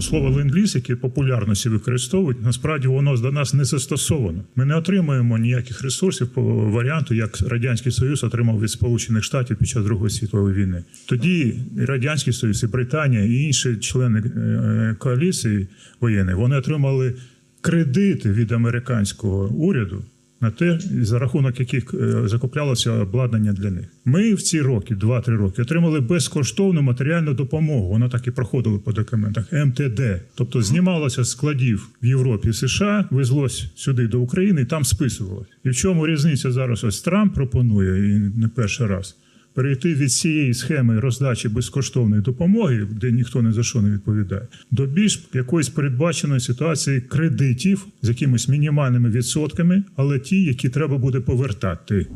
Слово ленд-ліз, яке популярності використовують, насправді воно до нас не застосовано. Ми не отримуємо ніяких ресурсів по варіанту, як Радянський Союз отримав від Сполучених Штатів під час Другої світової війни. Тоді і Радянський Союз, і Британія, і інші члени е, коаліції воєнної вони отримали кредити від американського уряду на те, за рахунок яких е, закуплялося обладнання для них. Ми в ці роки, 2-3 роки, отримали безкоштовну матеріальну допомогу. Вона так і проходила по документах МТД. Тобто знімалося з складів в Європі в США, везлось сюди до України і там списувалось. І в чому різниця зараз? Ось Трамп пропонує і не перший раз. Перейти від цієї схеми роздачі безкоштовної допомоги, де ніхто не за що не відповідає, до більш якоїсь передбаченої ситуації кредитів з якимись мінімальними відсотками, але ті, які треба буде повертати.